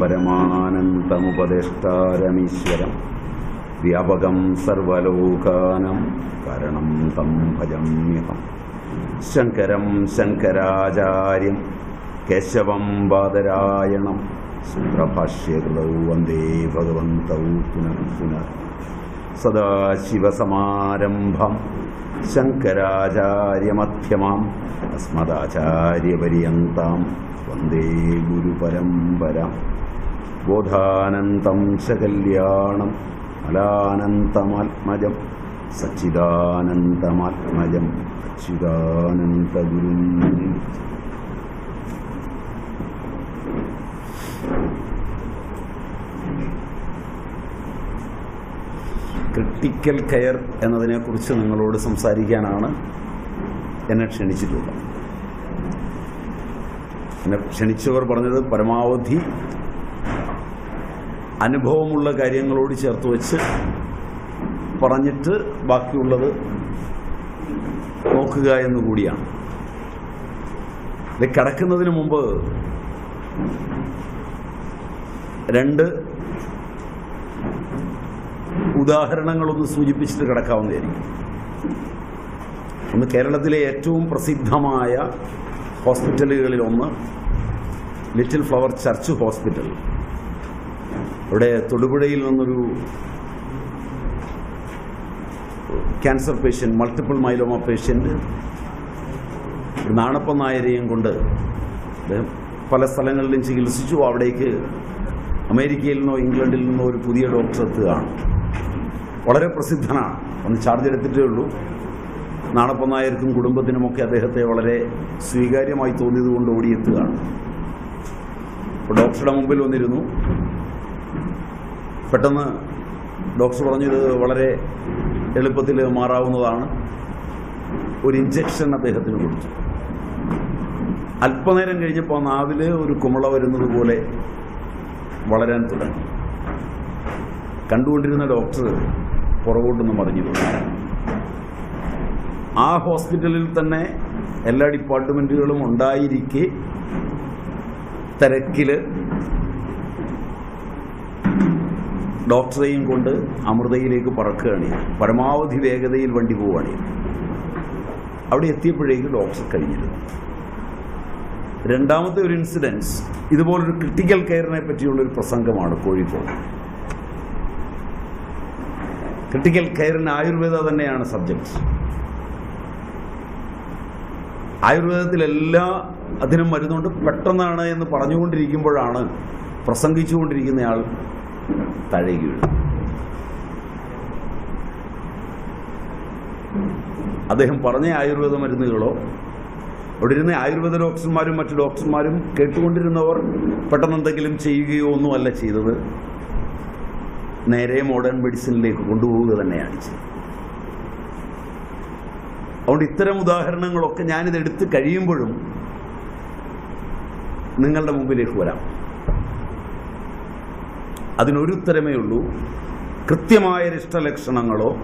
പരമാനന്ദമുപദേഷ്ടാരമീശ്വരം. വ്യാപകം സർവലോകാനം കരണം തം ഭജമ്യഹം. ശങ്കരം ശങ്കരാചാര്യം കേശവം ബാദരായണം സൂത്രഭാഷ്യകൃതൗ വന്ദേ ഭഗവന്തൗ പുനഃ പുനഃ സദാശിവസമാരംഭം ശങ്കരാചാര്യമധ്യമാം. അസ്മദാചാര്യപര്യന്താം വന്ദേ ഗുരുപരമ്പരാം. ബോധാനന്തം സകല്യാണം അലാനന്തമാത്മജം മലാനന്തമാത്മജം സച്ചിദാനന്ദമാത്മജം അച്യുതാനന്ദഗുരും ക്രിട്ടിക്കൽ കെയർ എന്നതിനെക്കുറിച്ച് നിങ്ങളോട് സംസാരിക്കാനാണ് എന്നെ ക്ഷണിച്ചിട്ടുള്ളത്. എന്നെ ക്ഷണിച്ചവർ പറഞ്ഞത് പരമാവധി അനുഭവമുള്ള കാര്യങ്ങളോട് ചേർത്ത് വെച്ച് പറഞ്ഞിട്ട് ബാക്കിയുള്ളത് നോക്കുക എന്ന് കൂടിയാണ്. ഇത് കിടക്കുന്നതിന് മുമ്പ് രണ്ട് ഉദാഹരണങ്ങളൊന്ന് സൂചിപ്പിച്ചിട്ട് കിടക്കാവുന്നതായിരിക്കും. ഒന്ന് കേരളത്തിലെ ഏറ്റവും പ്രസിദ്ധമായ ഹോസ്പിറ്റലുകളിലൊന്ന് ലിറ്റിൽ ഫ്ലവർ ചർച്ച് ഹോസ്പിറ്റൽ. ഇവിടെ തൊടുപുഴയിൽ നിന്നൊരു cancer patient multiple myeloma patient Nanappa നായരെയും കൊണ്ട് അദ്ദേഹം പല സ്ഥലങ്ങളിലും ചികിത്സിച്ചു. അവിടേക്ക് അമേരിക്കയിൽ നിന്നോ ഇംഗ്ലണ്ടിൽ നിന്നോ ഒരു പുതിയ ഡോക്ടർ എത്തുകയാണ്. വളരെ പ്രസിദ്ധനാണ്. ഒന്ന് ചാർജ് എടുത്തിട്ടേ ഉള്ളൂ. നാണപ്പ നായർക്കും കുടുംബത്തിനുമൊക്കെ അദ്ദേഹത്തെ വളരെ സ്വീകാര്യമായി തോന്നിയത് കൊണ്ട് ഓടിയെത്തുകയാണ് ഡോക്ടറുടെ മുമ്പിൽ വന്നിരുന്നു. പെട്ടെന്ന് ഡോക്ടർ പറഞ്ഞു ഇത് വളരെ എളുപ്പത്തിൽ മാറാവുന്നതാണ്. ഒരു ഇഞ്ചക്ഷൻ അദ്ദേഹത്തിന് കൊടുത്തു. അല്പനേരം കഴിഞ്ഞപ്പോൾ നാവിൽ ഒരു കുമിള വരുന്നത് പോലെ വളരാൻ തുടങ്ങി. കണ്ടുകൊണ്ടിരുന്ന ഡോക്ടർ പുറകോട്ടൊന്ന് മറിഞ്ഞു. ആ ഹോസ്പിറ്റലിൽ തന്നെ എല്ലാ ഡിപ്പാർട്ട്മെന്റുകളും ഉണ്ടായിരിക്കെ തിരക്കിൽ ഡോക്ടറെയും കൊണ്ട് അമൃതയിലേക്ക് പറക്കുകയാണ് പരമാവധി വേഗതയിൽ വണ്ടി പോവുകയാണ് അവിടെ എത്തിയപ്പോഴേക്കും ഡോക്ടർ കഴിഞ്ഞിരുന്നു. രണ്ടാമത്തെ ഒരു ഇൻസിഡൻസ് ഇതുപോലൊരു ക്രിട്ടിക്കൽ കെയറിനെ പറ്റിയുള്ളൊരു പ്രസംഗമാണ് കോഴിക്കോട്. ക്രിട്ടിക്കൽ കെയറിന് ആയുർവേദ തന്നെയാണ് സബ്ജക്റ്റ് ആയുർവേദത്തിലെല്ലാ അതിനും മരുന്നുകൊണ്ട് പെട്ടെന്നാണ് എന്ന് പറഞ്ഞുകൊണ്ടിരിക്കുമ്പോഴാണ് പ്രസംഗിച്ചുകൊണ്ടിരിക്കുന്നയാൾ താഴേക്ക് വീഴും അദ്ദേഹം പറഞ്ഞ ആയുർവേദ മരുന്നുകളോ അവിടെ ഇരുന്ന ആയുർവേദ ഡോക്ടർമാരും മറ്റു ഡോക്ടർമാരും കേട്ടുകൊണ്ടിരുന്നവർ പെട്ടെന്ന് എന്തെങ്കിലും ചെയ്യുകയോ ഒന്നുമല്ല ചെയ്തത്. നേരെ മോഡേൺ മെഡിസിനിലേക്ക് കൊണ്ടുപോവുക തന്നെയാണ് ചെയ്തത്. അതുകൊണ്ട് ഇത്തരം ഉദാഹരണങ്ങളൊക്കെ ഞാനിത് എടുത്ത് കഴിയുമ്പോഴും നിങ്ങളുടെ മുമ്പിലേക്ക് വരാം. അതിനൊരു ഉത്തരമേ ഉള്ളൂ. കൃത്യമായ ഇഷ്ടലക്ഷണങ്ങളോ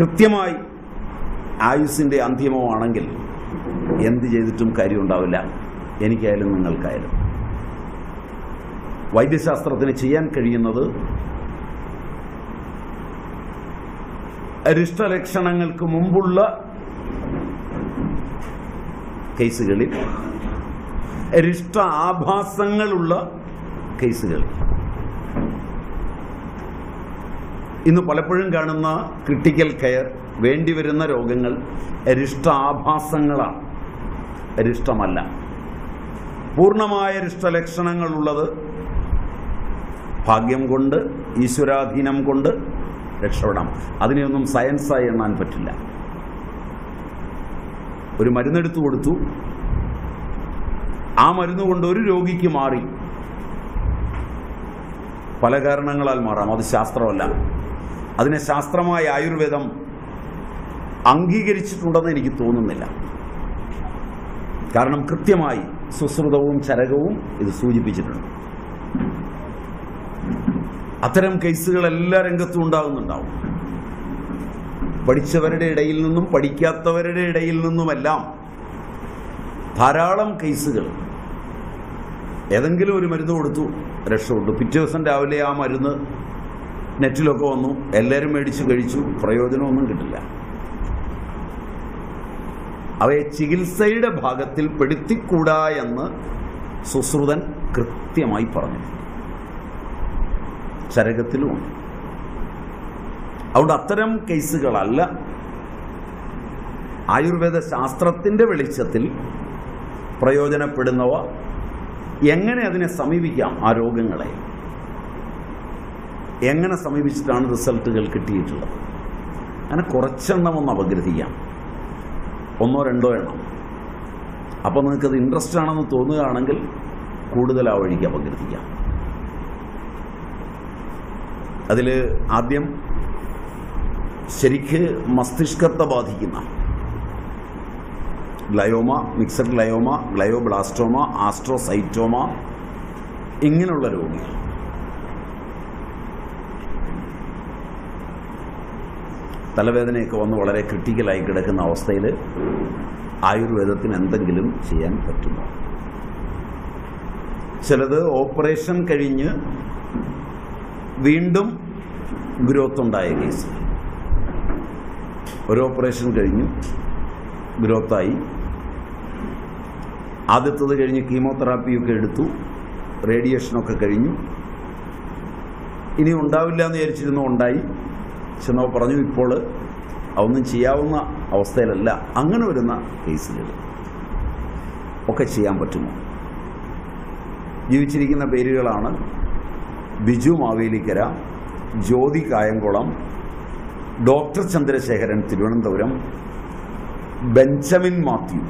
കൃത്യമായി ആയുസിന്റെ അന്ത്യമോ ആണെങ്കിൽ എന്ത് ചെയ്തിട്ടും കാര്യമുണ്ടാവില്ല. എനിക്കായാലും നിങ്ങൾക്കായാലും. വൈദ്യശാസ്ത്രത്തിന് ചെയ്യാൻ കഴിയുന്നത് അരിഷ്ടലക്ഷണങ്ങൾക്ക് മുമ്പുള്ള കേസുകളിൽ അരിഷ്ട ആഭാസങ്ങളുള്ള കേസുകൾ. ഇന്ന് പലപ്പോഴും കാണുന്ന ക്രിട്ടിക്കൽ കെയർ വേണ്ടിവരുന്ന രോഗങ്ങൾ അരിഷ്ടാഭാസങ്ങളാണ്. അരിഷ്ടമല്ല. പൂർണമായ അരിഷ്ടലക്ഷണങ്ങളുള്ളത് ഭാഗ്യം കൊണ്ട് ഈശ്വരാധീനം കൊണ്ട് രക്ഷപ്പെടാം. അതിനെയൊന്നും സയൻസായി എണ്ണാൻ പറ്റില്ല. ഒരു മരുന്നെടുത്തു കൊടുത്തു. ആ മരുന്ന് കൊണ്ട് ഒരു രോഗിക്ക് മാറി. പല കാരണങ്ങളാൽ മാറാം. അത് ശാസ്ത്രമല്ല. അതിനെ ശാസ്ത്രമായ ആയുർവേദം അംഗീകരിച്ചിട്ടുണ്ടെന്ന് എനിക്ക് തോന്നുന്നില്ല. കാരണം കൃത്യമായി സുശ്രുതവും ചരകവും ഇത് സൂചിപ്പിച്ചിട്ടുണ്ട്. അത്തരം കേസുകൾ എല്ലാ രംഗത്തും ഉണ്ടാകുന്നുണ്ടാവും. പഠിച്ചവരുടെ ഇടയിൽ നിന്നും പഠിക്കാത്തവരുടെ ഇടയിൽ നിന്നുമെല്ലാം ധാരാളം കേസുകൾ ഏതെങ്കിലും ഒരു മരുന്ന് കൊടുത്തു. രക്ഷപ്പെട്ടു പിറ്റേ ദിവസം രാവിലെ ആ മരുന്ന് നെറ്റിലൊക്കെ വന്നു. എല്ലാവരും മേടിച്ച് കഴിച്ചു. പ്രയോജനമൊന്നും കിട്ടില്ല. അവയെ ചികിത്സയുടെ ഭാഗത്തിൽ പെടുത്തിക്കൂടാ എന്ന് സുശ്രുതൻ കൃത്യമായി പറഞ്ഞു. ചരകത്തിലുമുണ്ട് അതുകൊണ്ട് അത്തരം കേസുകളല്ല. ആയുർവേദ ശാസ്ത്രത്തിന്റെ വെളിച്ചത്തിൽ പ്രയോജനപ്പെടുന്നവ എങ്ങനെ അതിനെ സമീപിക്കാം ആ രോഗങ്ങളെ? എങ്ങനെ സമീപിച്ചിട്ടാണ് റിസൾട്ടുകൾ കിട്ടിയിട്ടുള്ളത്? അങ്ങനെ കുറച്ചെണ്ണം ഒന്ന് അപഗ്രഹിക്കാം ഒന്നോ രണ്ടോ എണ്ണം. അപ്പോൾ നിങ്ങൾക്കത് ഇൻട്രസ്റ്റ് ആണെന്ന് തോന്നുകയാണെങ്കിൽ കൂടുതൽ ആ വഴിക്ക് അപഗ്രഹിക്കാം അതിൽ ആദ്യം ശരിക്ക് മസ്തിഷ്കത്തെ ബാധിക്കുന്ന glioma mixed glioma glioblastoma astrocytoma ഇങ്ങനെയുള്ള രോഗികൾ. തലവേദനയൊക്കെ വന്ന് വളരെ ക്രിട്ടിക്കലായി കിടക്കുന്ന അവസ്ഥയിൽ ആയുർവേദത്തിന് എന്തെങ്കിലും ചെയ്യാൻ പറ്റുമോ? ചിലത് ഓപ്പറേഷൻ കഴിഞ്ഞ് വീണ്ടും ഗ്രോത്ത് ഉണ്ടായ കേസ്. ഒരു ഓപ്പറേഷൻ കഴിഞ്ഞു ഗ്രോത്തായി ആദ്യത്തത് കഴിഞ്ഞ് കീമോതെറാപ്പിയൊക്കെ എടുത്തു. റേഡിയേഷനൊക്കെ കഴിഞ്ഞു. ഇനി ഉണ്ടാവില്ല എന്ന് വിചാരിച്ചിരുന്നു ഉണ്ടായി. ചെന്നോ പറഞ്ഞു ഇപ്പോൾ അതൊന്നും ചെയ്യാവുന്ന അവസ്ഥയിലല്ല. അങ്ങനെ വരുന്ന കേസുകൾ ഒക്കെ ചെയ്യാൻ പറ്റുമോ? ജീവിച്ചിരിക്കുന്ന പേരുകളാണ് Biju Mavelikkara Jyothi Kayamkulam doctor Chandrasekharan Thiruvananthapuram Benjamin Mathew.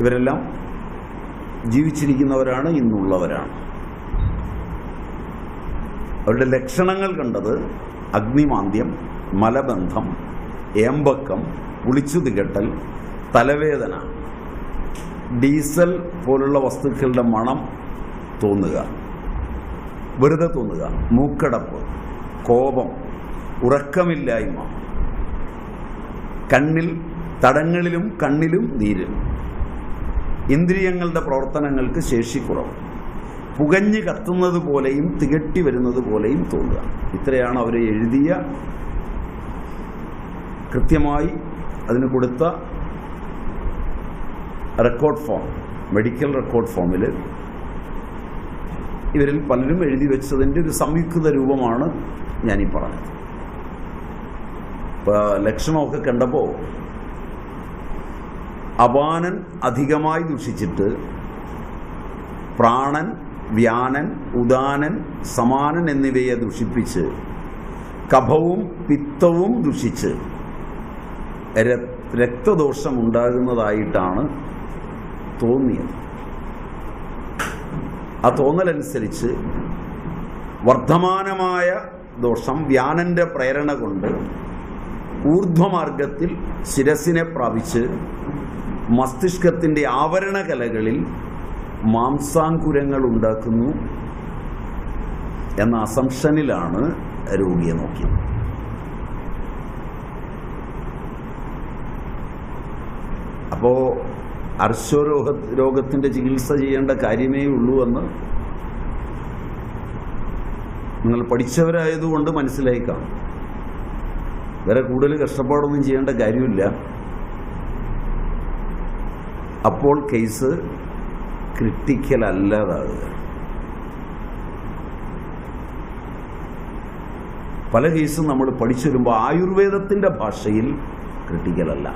ഇവരെല്ലാം ജീവിച്ചിരിക്കുന്നവരാണ് ഇന്നുള്ളവരാണ്. അവരുടെ ലക്ഷണങ്ങൾ കണ്ടത് അഗ്നിമാന്ദ്യം മലബന്ധം ഏമ്പക്കം പുളിച്ചു തികട്ടൽ തലവേദന ഡീസൽ പോലുള്ള വസ്തുക്കളുടെ മണം തോന്നുക വെറുതെ തോന്നുക മൂക്കടപ്പ് കോപം ഉറക്കമില്ലായ്മ കണ്ണിൽ തടങ്ങളിലും കണ്ണിലും നീര്. ഇന്ദ്രിയങ്ങളുടെ പ്രവർത്തനങ്ങൾക്ക് ശേഷി കുറവ് പുകഞ്ഞ് കത്തുന്നത് പോലെയും തികട്ടി വരുന്നത് പോലെയും തോന്നുക. ഇത്രയാണ് അവർ എഴുതിയ കൃത്യമായി അതിന് കൊടുത്ത റെക്കോർഡ് ഫോം മെഡിക്കൽ റെക്കോർഡ് ഫോമിൽ ഇവരിൽ പലരും എഴുതി വെച്ചതിന്റെ ഒരു സംയുക്ത രൂപമാണ് ഞാനീ പറഞ്ഞത്. ഇപ്പോൾ ലക്ഷണമൊക്കെ കണ്ടപ്പോൾ അപാനൻ അധികമായി ദുഷിച്ചിട്ട് പ്രാണൻ വ്യാനൻ ഉദാനൻ സമാനൻ എന്നിവയെ ദുഷിപ്പിച്ച് കഫവും പിത്തവും ദുഷിച്ച് രക്തദോഷം ഉണ്ടാകുന്നതായിട്ടാണ് തോന്നിയത്. ആ തോന്നലനുസരിച്ച് വർദ്ധമാനമായ ദോഷം വ്യാനന്റെ പ്രേരണ കൊണ്ട് ഊർധ്വമാർഗത്തിൽ ശിരസിനെ പ്രാപിച്ച് മസ്തിഷ്കത്തിന്റെ ആവരണകലകളിൽ മാംസാങ്കുരങ്ങൾ ഉണ്ടാക്കുന്നു എന്ന അസംഷനിലാണ് രോഗിയെ നോക്കിയത്. അപ്പോൾ അർശോരോഗ രോഗത്തിന്റെ ചികിത്സ ചെയ്യേണ്ട കാര്യമേ ഉള്ളൂ എന്ന് നിങ്ങൾ പഠിച്ചവരായതുകൊണ്ട് മനസ്സിലായി കാണും. വേറെ കൂടുതൽ കഷ്ടപ്പാടൊന്നും ചെയ്യേണ്ട കാര്യമില്ല. അപ്പോൾ കേസ് ക്രിട്ടിക്കൽ അല്ലാതാകുക പല കേസും നമ്മൾ പഠിച്ചു വരുമ്പോൾ ആയുർവേദത്തിന്റെ ഭാഷയിൽ ക്രിട്ടിക്കൽ അല്ല